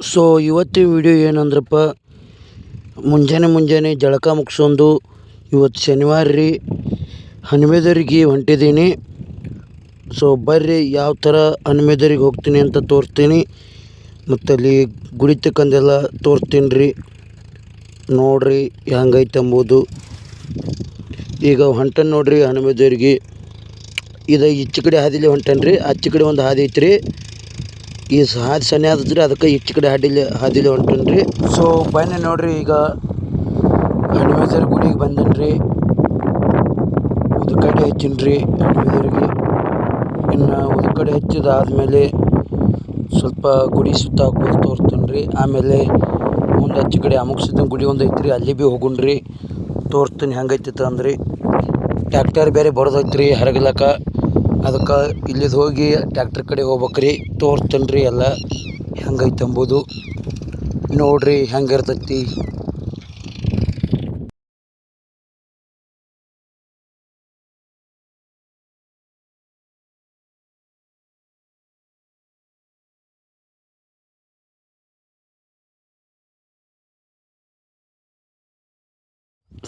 So ಇವತ್ತಿನ video ಏನಂದ್ರಪ್ಪ, ಮುಂಜಾನೆ ಮುಂಜಾನೆ ಜಳಕ ಮುಗಿಸೊಂದು ಇವತ್ತು ಶನಿವಾರ ರೀ. ಹನುಮೇದರಿಗೆ ಹೊಂಟಿದ್ದೀನಿ. ಸೊ ಬರ್ರಿ, ಯಾವ ಥರ ಹನುಮೇದರಿಗೆ ಹೋಗ್ತೀನಿ ಅಂತ ತೋರಿಸ್ತೀನಿ. ಮತ್ತು ಅಲ್ಲಿ ಗುಡಿ ತಕ್ಕಂದೆಲ್ಲ ತೋರಿಸ್ತೀನಿ ರೀ. ನೋಡ್ರಿ, ಹೆಂಗೈತೆ ಅಂಬೋದು. ಈಗ ಹೊಂಟನ್ ನೋಡ್ರಿ ಹನುಮೇದರಿಗೆ. ಇದು ಈಚೆ ಕಡೆ ಹಾದಿಲಿ ಹೊಂಟನ್ ರೀ ಆಚೆ ಕಡೆ ಒಂದು ಹಾದಿ ಐತ್ರಿ. ಈ ಹಾದಿ ಸನ್ನೆ ಆದ್ರೆ ಅದಕ್ಕೆ ಈಚೆ ಕಡೆ ಹಾದಿಲಿ ಹಾದಿಲಿ ಹೊಂಟನ್ರಿ. ಸೊ ಬನ್ನಿ ನೋಡ್ರಿ ಈಗ ಹನುಮೇಶ್ವರ ಗುಡಿಗೆ ಬಂದನ್ರಿ. ಕಡೆ ಹಚ್ಚಿನ ರೀ ಹನುಮೇಶ್ವರಿಗೆ ಇನ್ನು ಕಡೆ ಹಚ್ಚಿದಾದ್ಮೇಲೆ ಸ್ವಲ್ಪ ಗುಡಿ ಸುತ್ತ ಹಾಕೋದು ತೋರ್ತೀನಿ ಆಮೇಲೆ ಮುಂದೆ ಆಚೆ ಕಡೆ ಅಮುಕ್ಸಿದ್ದ ಗುಡಿ ಒಂದು ಐತ್ರಿ, ಅಲ್ಲಿ ಭೀ ಹೋಗುಣ್ರಿ. ತೋರಿಸ್ತೀನಿ ಹೆಂಗೈತಿ ಅಂದ್ರಿ. ಟ್ಯಾಕ್ಟರ್ ಬೇರೆ ಬರೋದೈತ್ರಿ ಹರಗ್ಲಕ್ಕ. ಅದಕ್ಕೆ ಇಲ್ಲಿದ್ದು ಹೋಗಿ ಟ್ಯಾಕ್ಟರ್ ಕಡೆ ಹೋಗ್ಬೇಕ್ರಿ. ತೋರಿಸ್ತೀನಿ ರೀ ಎಲ್ಲ ಹೆಂಗೈತೆ ಅಂಬೋದು ನೋಡ್ರಿ ಹೆಂಗಿರ್ತೈತಿ.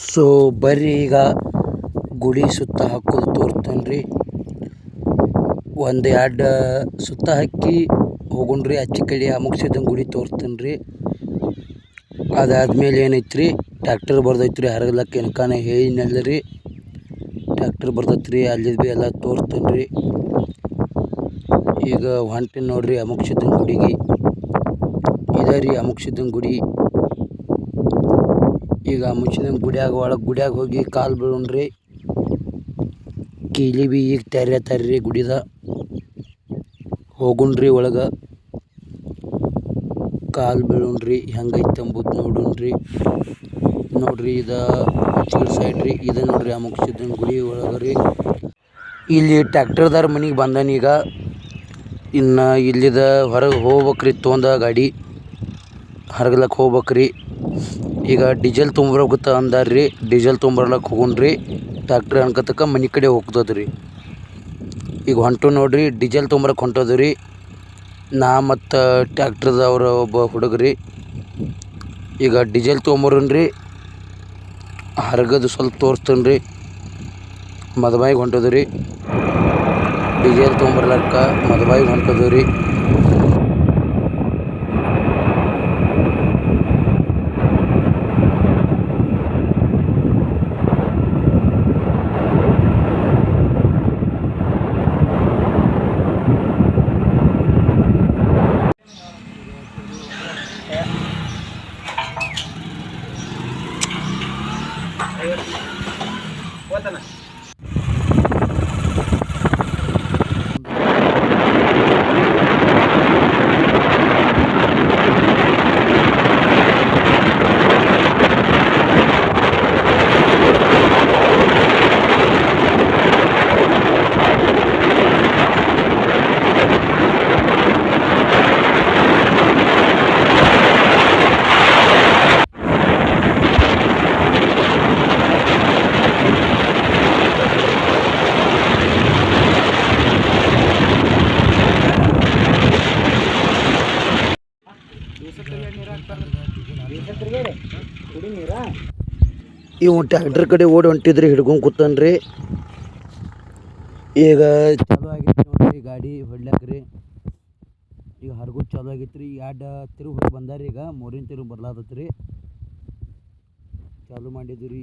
ಸೊ ಬರ್ರಿ ಈಗ ಗುಡಿ ಸುತ್ತ ಹಾಕೋದು ತೋರ್ತೇನೆ ರೀ ಒಂದು ಎರಡು ಸುತ್ತ ಹಾಕಿ ಹೋಗುಣ್ರಿ ಆಚೆ ಕಡೆ ಅಮುಕ್ಸಿದ್ದಂಗೆ ಗುಡಿ ತೋರಿಸ್ತೀನಿ ರೀ ಅದಾದ್ಮೇಲೆ ಏನೈತೆ ರೀ ಟ್ಯಾಕ್ಟರ್ ಬರ್ದೈತೆ ರೀ ಹರಗ್ಲಕ್ಕ ಏನಕಾನ ಹೇಳಿನಲ್ಲ ರೀ ಟ್ಯಾಕ್ಟರ್ ರೀ ಅಲ್ಲಿ ಭೀ ಎಲ್ಲ ತೋರಿಸ್ತೀನಿ ರೀ ಈಗ ಹೊಂಟಿನ ನೋಡ್ರಿ ಅಮುಕ್ಸಿದ್ದನ್ ಗುಡಿಗೆ. ಇದೇ ರೀ ಅಮುಕ್ಸಿದ್ದನ್ ಗುಡಿ. ಈಗ ಮುಚ್ಚಿದ ಗುಡಿಯಾಗ ಒಳಗೆ ಗುಡಿಯಾಗ ಹೋಗಿ ಕಾಲು ಬೀಳೋಣ್ರಿ. ಕೀಲಿ ಭೀ ಈಗ ತೆರ್ಯತ್ತಾರ ರೀ ಗುಡಿದ. ಹೋಗುಣ್ರಿ ಒಳಗೆ. ಕಾಲು ಹೆಂಗ್ ಹೆಂಗೈತೆ ಅಂಬುದು ನೋಡೋಣ್ರಿ. ನೋಡ್ರಿ ಇದ ಸೈಡ್ ರೀ ಇದು ನೋಡ್ರಿ ಆ ಮುಗಿಸಿದ್ದನ್ ಗುಡಿ ಒಳಗೆ ರೀ ಇಲ್ಲಿ ಟ್ಯಾಕ್ಟರ್ದಾರ ಮನೆಗೆ ಬಂದನೀಗ ಇನ್ನು ಇಲ್ಲಿದ ಹೊರಗೆ ಹೋಗ್ಬೇಕ್ರಿ ತೊಂದ ಗಾಡಿ. ಹರಗ್ಲಕ್ಕೆ ಹೋಗ್ಬೇಕ್ರಿ. ಈಗ ಡೀಸೆಲ್ ತುಂಬ್ರಗುತ್ತ ಅಂದಾರ್ರಿ, ಡೀಸೆಲ್ ತೊಂಬರ್ಲಕ್ಕೆ ಹೋಗುಣ್ರಿ. ಟ್ಯಾಕ್ಟ್ರ್ ಅನ್ಕತಕ್ಕ ಮನೆ ಕಡೆ ಹೋಗ್ತದ್ರಿ. ಈಗ ಹೊಂಟು ನೋಡ್ರಿ, ಡೀಸೆಲ್ ತೊಂಬರಕ್ಕೆ ಹೊಂಟೋದು ರೀ ನಾ ಮತ್ತು ಟ್ಯಾಕ್ಟ್ರದವ್ರ ಒಬ್ಬ ಹುಡುಗ್ರಿ. ಈಗ ಡೀಸೆಲ್ ರೀ ಹರಗದು ಸ್ವಲ್ಪ ತೋರಿಸ್ತೀನಿ ರೀ ಮದಬಾಯಿಗೆ ಹೊಂಟೋದು ರೀ ಡೀಸೆಲ್ ತೊಗೊಂಬರ್ಲಕ್ಕ ಮದಬಾಯಿಗೆ ಹೊಂಟೋದು ರೀ 方なし。ಇವು ಟ್ಯಾಕ್ಟರ್ ಕಡೆ ಓಡಿ ಹೊಂಟಿದ್ರಿ ಹಿಡ್ಕೊಂಡು ಕೂತನ್ರಿ. ಈಗ ಚಾಲೂ ಆಗೈತಿ ನೋಡ್ರಿ ಗಾಡಿ ಹೊಡ್ಲಾಕ್ರಿ. ಈಗ ಹರ್ಗು ಚಾಲು ಆಗೈತ್ರಿ. ಎರಡು ತಿರುಗಿ ಬಂದಾರಿ ಈಗ. ಮೂರಿನ ತಿರುಗಿ ಬರ್ಲಾದತ್ರಿ ಚಾಲೂ ಮಾಡಿದ್ರಿ.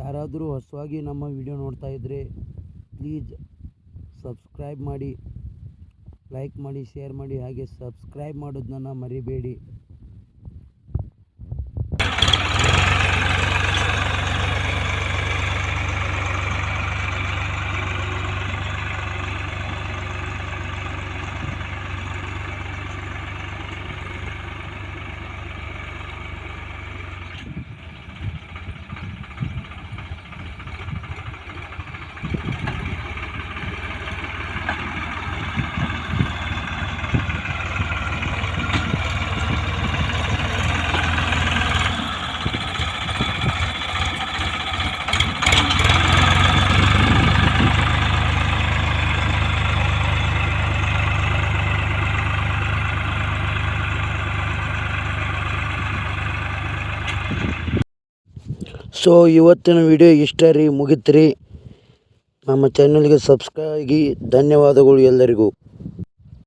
ಯಾರಾದರೂ ಹೊಸವಾಗಿ ನಮ್ಮ ವಿಡಿಯೋ ನೋಡ್ತಾ ಇದ್ರೆ ಪ್ಲೀಸ್ ಸಬ್ಸ್ಕ್ರೈಬ್ ಮಾಡಿ. ಲೈಕ್ ಮಾಡಿ ಶೇರ್ ಮಾಡಿ ಹಾಗೆ ಸಬ್ಸ್ಕ್ರೈಬ್ ಮಾಡೋದನ್ನ ಮರಿಬೇಡಿ. ಸೊ ಇವತ್ತಿನ ವಿಡಿಯೋ ಇಷ್ಟ ರೀ ಮುಗಿತ್ರಿ. ನಮ್ಮ ಚಾನಲ್ಗೆ ಸಬ್ಸ್ಕ್ರೈಬ್ ಆಗಿ ಧನ್ಯವಾದಗಳು ಎಲ್ಲರಿಗೂ.